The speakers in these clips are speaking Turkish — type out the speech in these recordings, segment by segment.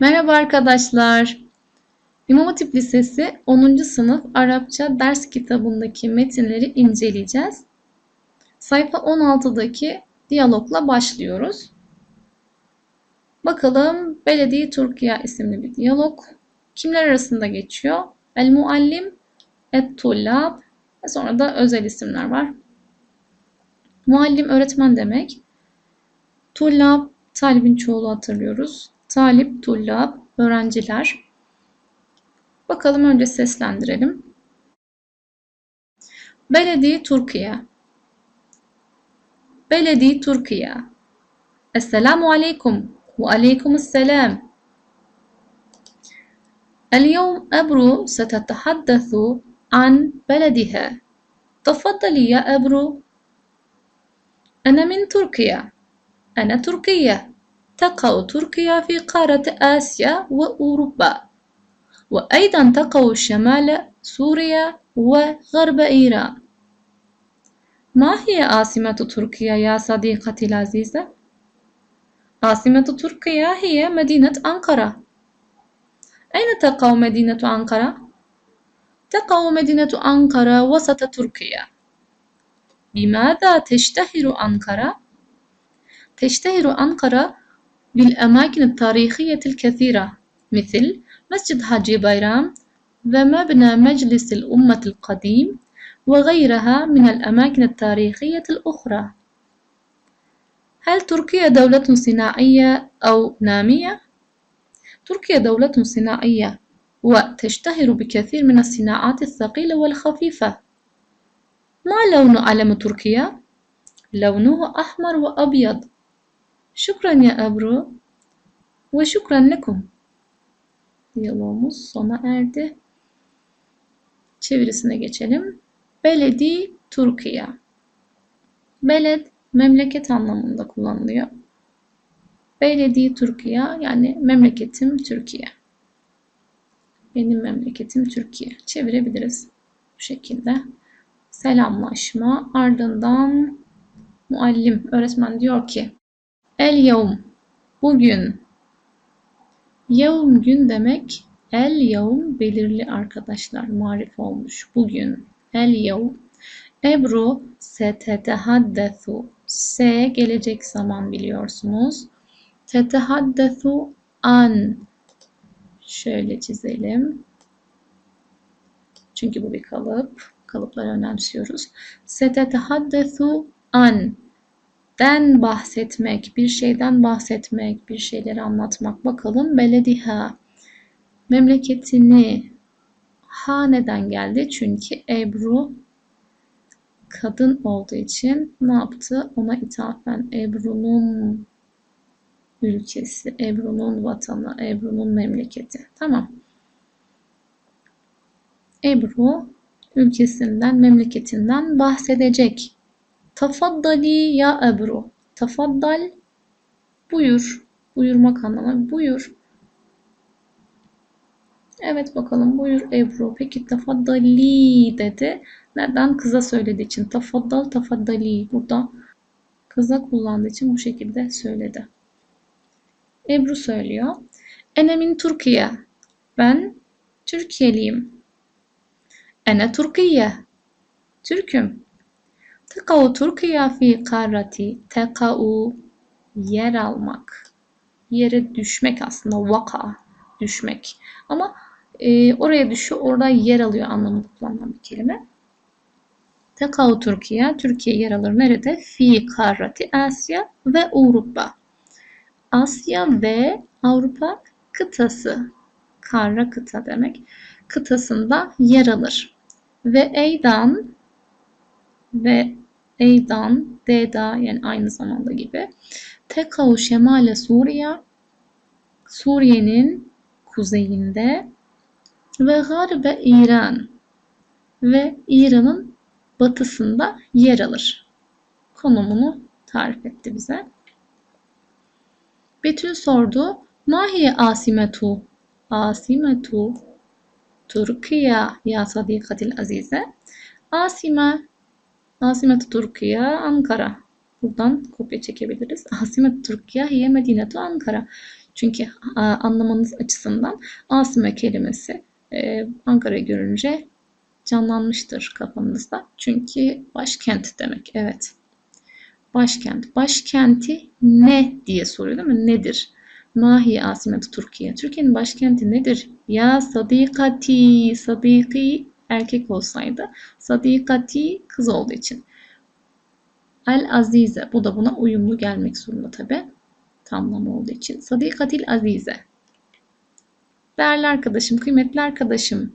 Merhaba arkadaşlar. İmam Hatip Lisesi 10. sınıf Arapça ders kitabındaki metinleri inceleyeceğiz. Sayfa 16'daki diyalogla başlıyoruz. Bakalım Belediye Türkiye isimli bir diyalog. Kimler arasında geçiyor? El Muallim, Et Tullab ve sonra da özel isimler var. Muallim öğretmen demek. Tullab talibin çoğulu hatırlıyoruz Talip, tullab, öğrenciler. Bakalım önce seslendirelim. Belediye Türkiye. Belediye Türkiye. Esselamu aleyküm. Ve aleykümselam. اليوم أبرو ستتحدث عن بلدها تفضلي يا أبرو أنا من تركيا أنا تركية تقع تركيا في قارة آسيا وأوروبا وأيضا تقع شمال سوريا وغرب إيران ما هي عاصمة تركيا يا صديقتي العزيزة؟ عاصمة تركيا هي مدينة أنقرة أين تقع مدينة أنقرة؟ تقع مدينة أنقرة وسط تركيا بماذا تشتهر أنقرة؟ تشتهر أنقرة بالأماكن التاريخية الكثيرة مثل مسجد حاجي بايرام ومبنى مجلس الأمة القديم وغيرها من الأماكن التاريخية الأخرى هل تركيا دولة صناعية أو نامية؟ تركيا دولة صناعية وتشتهر بكثير من الصناعات الثقيلة والخفيفة ما لون علم تركيا؟ لونه أحمر وأبيض Şükran ya Ebru ve şükran lekum. Diyalogumuz sona erdi. Çevirisine geçelim. Beledi Türkiye. Beled memleket anlamında kullanılıyor. Beledi Türkiye yani memleketim Türkiye. Benim memleketim Türkiye. Çevirebiliriz bu şekilde. Selamlaşma ardından muallim öğretmen diyor ki El yevm. Bugün. Yevm gün demek el yevm belirli arkadaşlar marif olmuş. Bugün. El yevm. Ebru setetehaddesu se gelecek zaman biliyorsunuz. Tetehaddesu an. Şöyle çizelim. Çünkü bu bir kalıp. Kalıpları önemsiyoruz. Setetehaddesu an den bahsetmek, bir şeyden bahsetmek, bir şeyleri anlatmak. Bakalım belediha memleketini ha neden geldi? Çünkü Ebru kadın olduğu için ne yaptı? Ona ithafen Ebru'nun ülkesi, Ebru'nun vatanı, Ebru'nun memleketi. Tamam. Ebru ülkesinden, memleketinden bahsedecek. Tafaddali ya Ebru. Tafaddal buyur. Buyurmak anlamı. Buyur. Evet bakalım buyur Ebru. Peki tafaddali dedi. Neden? Kıza söylediği için. Tafaddal tafaddali. Burada kıza kullandığı için bu şekilde söyledi. Ebru söylüyor. Enemin Türkiye. Ben Türkiye'liyim. Ene Türkiye. Türk'üm. Tekau Türkiye fi karati. Tekau yer almak. Yere düşmek aslında. Vaka düşmek. Ama e, oraya düşüyor, orada yer alıyor anlamında kullanılan bir kelime. Tekau Türkiye, Türkiye yer alır nerede? Fi karati Asya ve Avrupa. Asya ve Avrupa kıtası. Kara kıta demek. Kıtasında yer alır. Ve Eydan ve Eydan, Deda yani aynı zamanda gibi. Tekau Şemale Suriye Suriye'nin kuzeyinde ve Garbe İran ve İran'ın batısında yer alır. Konumunu tarif etti bize. Betül sordu. Mahiye asimetu? Asimetu Türkiye ya sadikatil azize. Asime Asimet Türkiye Ankara. Buradan kopya çekebiliriz. Asimet Türkiye hiye medinetu Ankara. Çünkü anlamanız açısından Asime kelimesi e, görünce canlanmıştır kafanızda. Çünkü başkent demek. Evet. Başkent. Başkenti ne diye soruyor değil mi? Nedir? Mahi asimet Türkiye. Türkiye'nin başkenti nedir? Ya sadikati. Sadiki erkek olsaydı. Sadikati kız olduğu için. El azize. Bu da buna uyumlu gelmek zorunda tabi. Tamlama olduğu için. Sadikatil azize. Değerli arkadaşım, kıymetli arkadaşım.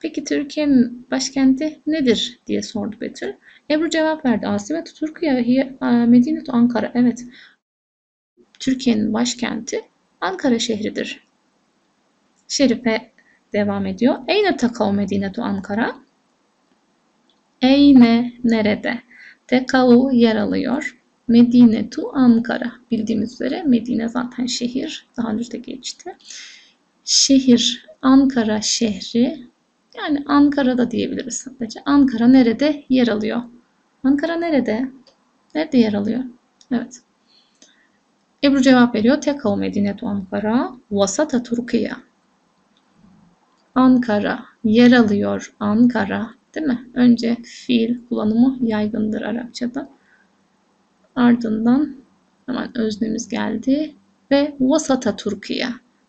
Peki Türkiye'nin başkenti nedir diye sordu Betül. Ebru cevap verdi. Asimet Türkiye hiye Medinetu Ankara. Evet. Türkiye'nin başkenti Ankara şehridir. Şerife devam ediyor. Eyne takav Medinetu Ankara? Eyne nerede? Tekavu yer alıyor. Medinetu Ankara. Bildiğimiz üzere Medine zaten şehir. Daha önce de geçti. Şehir Ankara şehri yani Ankara'da diyebiliriz sadece. Ankara nerede yer alıyor? Ankara nerede? Nerede yer alıyor? Evet. Ebru cevap veriyor. Tekal Medinetu Ankara. Vasata Türkiye. Ankara yer alıyor. Ankara değil mi? Önce fiil kullanımı yaygındır Arapçada. Ardından hemen öznemiz geldi ve vasata Türkiye.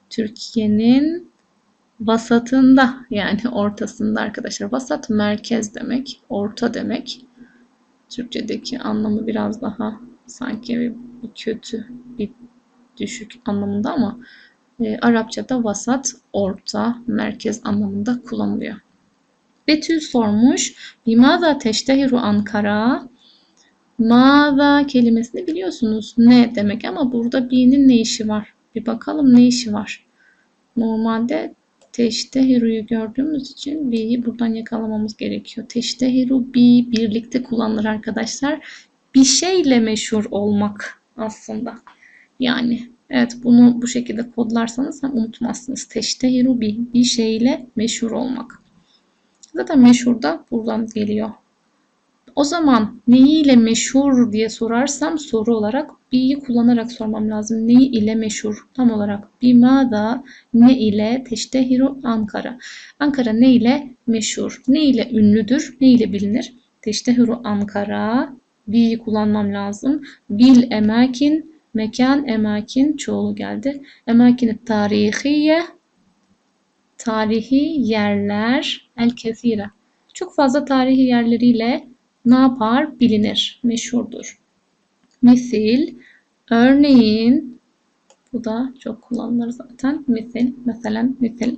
Türkiye'nin vasatında yani ortasında arkadaşlar. Vasat merkez demek, orta demek. Türkçedeki anlamı biraz daha sanki bir kötü, bir düşük anlamında ama e, Arapçada vasat, orta, merkez anlamında kullanılıyor. Betül sormuş. Bimaza teştehiru Ankara? Maza kelimesini biliyorsunuz ne demek ama burada bi'nin ne işi var? Bir bakalım ne işi var. Normalde teştehiru'yu gördüğümüz için bi'yi buradan yakalamamız gerekiyor. Teştehiru bi birlikte kullanılır arkadaşlar. Bir şeyle meşhur olmak aslında. Yani evet bunu bu şekilde kodlarsanız hem unutmazsınız. Teştehiru bi bir şeyle meşhur olmak. Zaten meşhur da buradan geliyor. O zaman neyiyle meşhur diye sorarsam soru olarak bi'yi kullanarak sormam lazım. Neyi ile meşhur? Tam olarak bimada ne ile teştehiru Ankara. Ankara ne ile meşhur? Ne ile ünlüdür? Ne ile bilinir? Teştehiru Ankara. Bi'yi kullanmam lazım. Bil emakin mekan emakin çoğulu geldi. Emakin tarihiye tarihi yerler el kesire. Çok fazla tarihi yerleriyle ne yapar? Bilinir, meşhurdur. Misil, örneğin, bu da çok kullanılır zaten. Misil, mesela misil.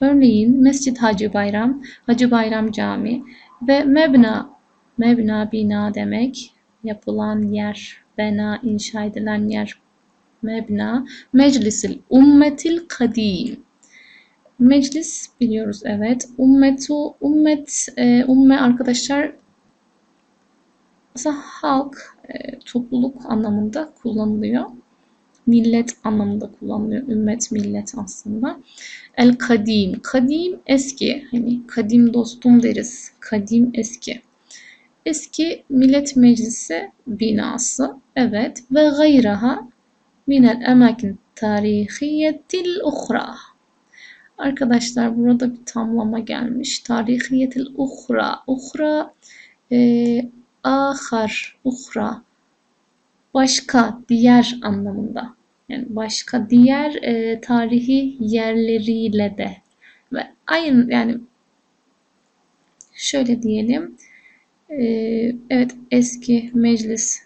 Örneğin Mescid Hacı Bayram, Hacı Bayram Cami ve mebna, mebna bina demek, yapılan yer, bena inşa edilen yer, mebna, meclisil ummetil kadim. Meclis biliyoruz evet. Ummetu, ummet, e, umme arkadaşlar aslında halk, e, topluluk anlamında kullanılıyor. Millet anlamında kullanılıyor. Ümmet, millet aslında. El kadim. Kadim eski. Hani kadim dostum deriz. Kadim eski. Eski Millet Meclisi binası. Evet. Ve gayraha minel emakin tarihiyetil uhra. Arkadaşlar burada bir tamlama gelmiş. Tarihiyetil uhra. Uhra e, ahar, uhra. Başka, diğer anlamında. Yani başka diğer e, tarihi yerleriyle de. Ve aynı yani şöyle diyelim. E, evet eski meclis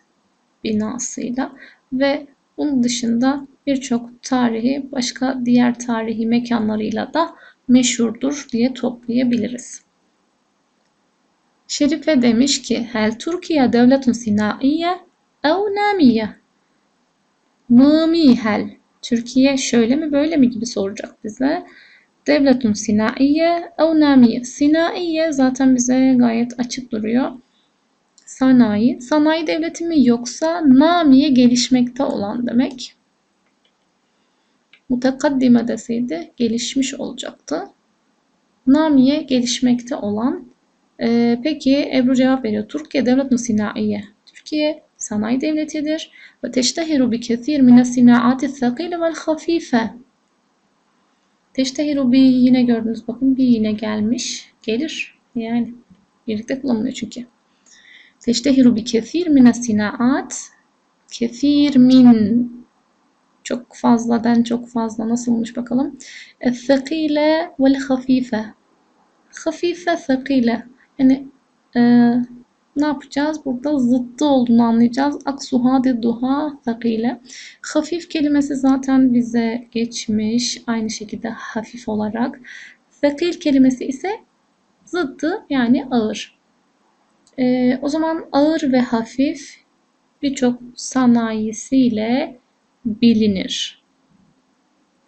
binasıyla ve bunun dışında birçok tarihi başka diğer tarihi mekanlarıyla da meşhurdur diye toplayabiliriz. Şerife demiş ki Hel Türkiye devletun sinaiye ev namiye Mami hel Türkiye şöyle mi böyle mi gibi soracak bize. Devletun sinaiye ev namiye Sinaiye zaten bize gayet açık duruyor. Sanayi. Sanayi devleti mi yoksa namiye gelişmekte olan demek mutakaddime deseydi gelişmiş olacaktı. Namiye gelişmekte olan. Ee, peki Ebru cevap veriyor. Türkiye devlet mi sinaiye? Türkiye sanayi devletidir. Ve teştehiru bi kethir mine sinaati thakile vel hafife. Teştehiru bir yine gördünüz bakın bir yine gelmiş. Gelir. Yani birlikte kullanılıyor çünkü. Teştehiru bi kethir mine sinaat. Kethir min çok fazladan çok fazla nasılmış bakalım. Thakile vel hafife. Hafife thakile. Yani e, ne yapacağız? Burada zıttı olduğunu anlayacağız. Aksuha de duha thakile. Hafif kelimesi zaten bize geçmiş. Aynı şekilde hafif olarak. Thakil kelimesi ise zıttı yani ağır. Ee, o zaman ağır ve hafif birçok sanayisiyle bilinir.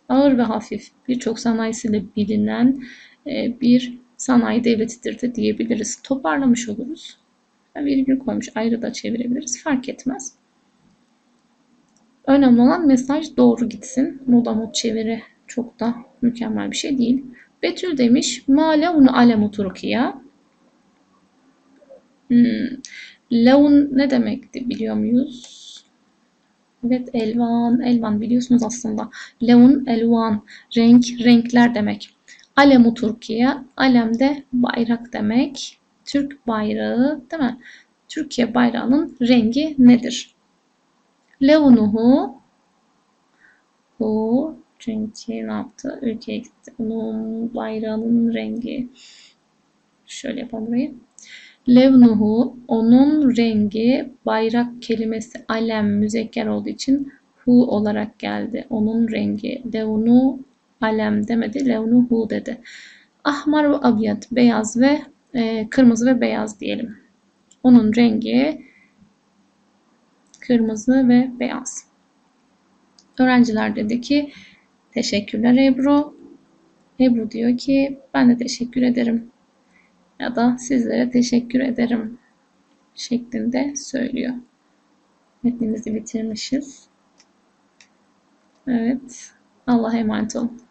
Ağır ve hafif birçok sanayisiyle bilinen e, bir sanayi devletidir de diyebiliriz. Toparlamış oluruz. Virgül koymuş ayrı da çevirebiliriz. Fark etmez. Önemli olan mesaj doğru gitsin. Moda mod çeviri çok da mükemmel bir şey değil. Betül demiş. Ma levnu alemu Turkiye. Hmm. Levn ne demekti biliyor muyuz? Evet elvan. Elvan biliyorsunuz aslında. Levn elvan. Renk, renkler demek. Alemu Türkiye. Alem de bayrak demek. Türk bayrağı değil mi? Türkiye bayrağının rengi nedir? Levnuhu bu çünkü ne yaptı? Ülkeye gitti. Onun bayrağının rengi şöyle yapalım burayı. Levnuhu onun rengi bayrak kelimesi alem müzekker olduğu için hu olarak geldi. Onun rengi levnu alem demedi. Levnu hu dedi. Ahmar ve abyad beyaz ve e, kırmızı ve beyaz diyelim. Onun rengi kırmızı ve beyaz. Öğrenciler dedi ki teşekkürler Ebru. Ebru diyor ki ben de teşekkür ederim. Ya da sizlere teşekkür ederim şeklinde söylüyor. Metnimizi bitirmişiz. Evet. Allah'a emanet olun.